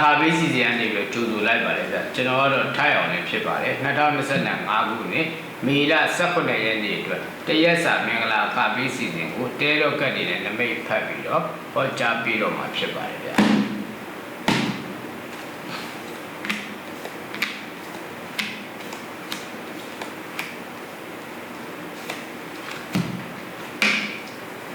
ခါပေးစီစဉ်ကနေပြီးတော့ကြိုဆိုလိုက်ပါတယ်ဗျကျွန်တော်ကတော့ထိုက်အောင်လည်းဖြစ်ပါတယ်2025ခုနှစ်မေလ18ရက်နေ့အတွက်တရက်စာမင်္ဂလာခါပေးစီစဉ်ကိုတဲတော့ကတ်နေနဲ့နမိတ်ဖတ်ပြီးတော့ဟောကြားပြီးတော့မှာဖြစ်ပါတယ်ဗျ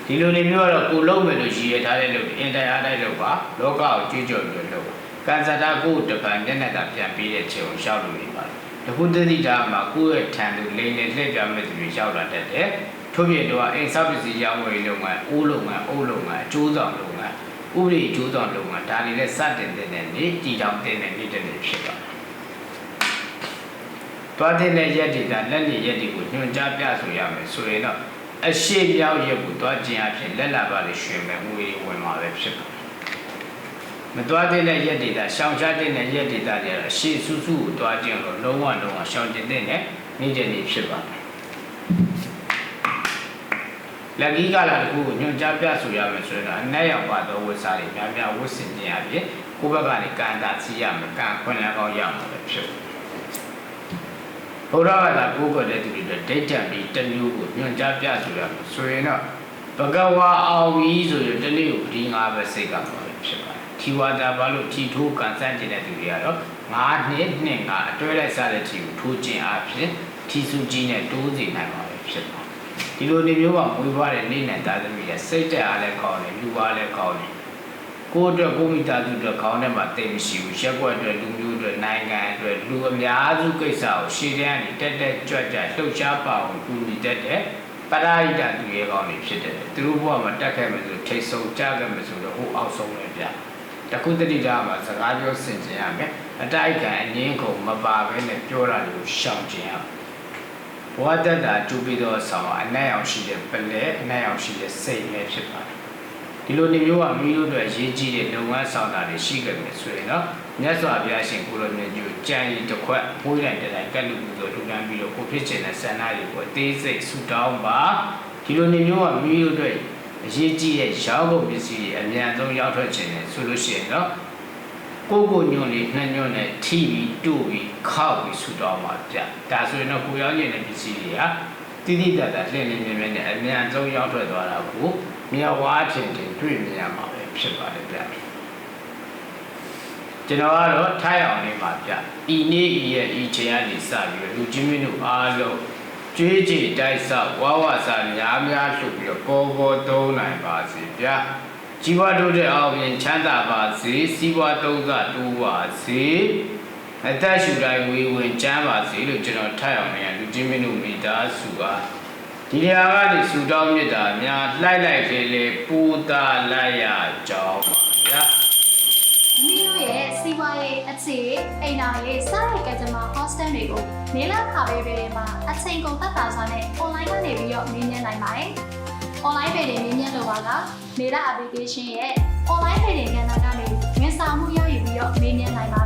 ဒီလိုနေမျိုးကတော့ကိုလုံးမယ်လို့ရည်ရထားတဲ့လို့အင်တိုင်းအားတိုင်းလို့ပါလောကကိုကြွကြော်ပြီးလို့ ကန်စတာကိုတပံမျက်နှာသာပြန်ပြီးတဲ့ချိန်ကိုရှောက်လို့နေပါတယ်တခုတတိတာမှာကိုယ့်ရဲ့ထံသူလိန်နဲ့လှည့်ပြမဲ့သူတွေရှောက်လာတတ်တယ်ထို့ပြင်တော့အိမ်ဆောက်ပစ္စည်းရောင်းဝယ်လုပ်ငန်းအိုးလုပ်ငန်းအုပ်လုပ်ငန်းအကျိုးဆောင်လုပ်ငန်းဥပဒေအကျိုးဆောင်လုပ်ငန်းဒါတွေလည်းစတင်တဲ့နေ့နေတည်တောင်တဲ့နေ့နေတဲ့နေ့ဖြစ်ပါတယ်တွားတဲ့ရက်ဒေတာလက်နေရက်တွေကိုညွှန်ကြားပြဆိုရမယ်ဆိုရင်တော့အရှိမြောက်ရက်ကိုတွားခြင်းအဖြစ်လက်လာပါလေရွှေမဲ့ငွေဝင်มาပဲဖြစ်ပါတယ် မတွားတဲ့ရက်ဒေတာရှောင်ရှားတဲ့ရက်ဒေတာတွေကတော့အရှိစုစုကိုတွားခြင်းလို့လုံးဝလုံးဝရှောင်ကျင်တဲ့နေ့နေတဲ့နေ့ဖြစ်ပါတယ်လက်ကြီးကလာတခုကိုညွှန်ကြားပြဆိုရမယ်ဆိုရင်တော့အနက်ရောက်ပါတော့ဝတ်စားတွေများများဝတ်ဆင်ခြင်းအပြင်ကိုယ့်ဘက်ကနေကံတာစီရမယ်ကံခွင့်လန်းကောင်းရမှာပဲဖြစ်တယ်ဘုရားကသာကိုယ်ကတဲ့သူတွေဒိတ်တံပြီးတမျိုးကိုညွှန်ကြားပြဆိုရမယ်ဆိုရင်တော့ဘဂဝါအောင်ကြီးဆိုရင်တနေ့ကိုဒီငါပဲစိတ်ကမှာပဲဖြစ်ပါတယ် ထီဝါတာဘာလို့ထီထိုးကန်ဆန်းကျင်တဲ့သူတွေကတော့ငါးနှစ်နှစ်ငါအတွဲလိုက်စားတဲ့ထီကိုထိုးခြင်းအပြင်ထီစုကြီးနဲ့တိုးစီနိုင်မှာပဲဖြစ်ပါတယ်ဒီလိုနေမျိုးကမွေးဖွားတဲ့နေ့နဲ့သားသမီးရဲ့စိတ်တက်အားလည်းကောင်းတယ်လူအားလည်းကောင်းတယ်ကိုယ့်အတွက်ကိုယ့်မိသားစုအတွက်ခေါင်းထဲမှာတိတ်မရှိဘူးရက်ွက်အတွက်လူမျိုးအတွက်နိုင်ငံအတွက်လူအများစုကိစ္စကိုရှေ့တန်းကနေတက်တက်ကြွကြွလှုပ်ရှားပါအောင်ကူညီတတ်တဲ့ပရာဟိတသူရဲ့ကောင်းနေဖြစ်တယ်သူတို့ဘဝမှာတက်ခဲ့မယ်ဆိုထိတ်ဆုံးကြခဲ့မယ်ဆိုတော့ဟိုအောက်ဆုံးပဲဗျ တခုတတိတာမှာစကားပြောဆင်ခြင်ရမယ်အတိုက်ခံအငင်းကုန်မပါဘဲနဲ့ပြောတာတွေကိုရှောင်ကျင်ရမယ်ဘဝတက်တာကျူပြီးတော့ဆောင်အနက်အောင်ရှိတဲ့ပလဲအနက်အောင်ရှိတဲ့စိတ်လည်းဖြစ်ပါတယ်ဒီလိုနေမျိုးကမိတို့အတွက်ရေးကြီးတဲ့လုပ်ငန်းဆောင်တာတွေရှိခဲ့မယ်ဆိုရင်တော့မြတ်စွာဘုရားရှင်ကိုလိုမြတ်ကြီးကိုကြံရီတစ်ခွက်မွေးတိုင်းတိုင်းကတ်လူပူဇော်ထူထမ်းပြီးတော့ကိုဖြစ်ချင်တဲ့ဆန္ဒတွေကိုအသေးစိတ်ဆူတောင်းပါဒီလိုနေမျိုးကမိတို့အတွက် အရေးကြီးတဲ့ရောက်ကုန်ပစ္စည်းတွေအများဆုံးရောက်ထွက်ခြင်းနဲ့ဆိုလို့ရှိရင်တော့ကိုကိုညွန့်လေးနှညွန့်နဲ့ထိပြီးတို့ပြီးခောက်ပြီးဆူတောင်းပါဗျဒါဆိုရင်တော့ကိုရောက်နေတဲ့ပစ္စည်းတွေကတိတိတတ်တာလှည့်လည်မြင်မြင်နဲ့အများဆုံးရောက်ထွက်သွားတာကိုမြေဝါချင်းတင်တွေ့မြင်ရမှာပဲဖြစ်ပါတယ်ဗျကျွန်တော်ကတော့ထိုက်အောင်လေးပါဗျဤနေ့ဤရဲ့ဤချိန်ကနေစပြီးတော့လူကြီးမင်းတို့အားလုံး ကျွေးကြည်တိုက်ဆောက်ဝါဝစာများများလှုပ်ပြီးတော့ပေါ်ပေါ်သုံးနိုင်ပါစေဗျာជីវတို့တဲ့အောင်ရင်ချမ်းသာပါစေစီးပွားသုံးသတိုးပါစေအသက်ရှူတိုင်းဝေဝင်ချမ်းပါစေလို့ကျွန်တော်ထိုက်အောင်လေးလူကြီးမင်းတို့မိသားစုအားဒီနေရာကနေဆူတောင်းမြတ်တာများလှိုက်လိုက်လေလေပူတာလိုက်ရကြောင်းပါဗျာမိတို့ရဲ့စီးပွားရေးအခြေအိမ်တော်ရေးစားရကကြမှာ hostel တွေကိုနေလာခါပေးပေးတွေမှာအချိန်ကုန်သက်သာစွာနဲ့ online ကနေပြီးတော့မြင်မြင်နိုင်ပါတယ်။ online ပေတွေမြင်မြင်လို့ပါကနေလာ application ရဲ့ online ပေတွေကဏ္ဍကနေဝန်ဆောင်မှုရယူပြီးတော့မြင်မြင်နိုင်ပါ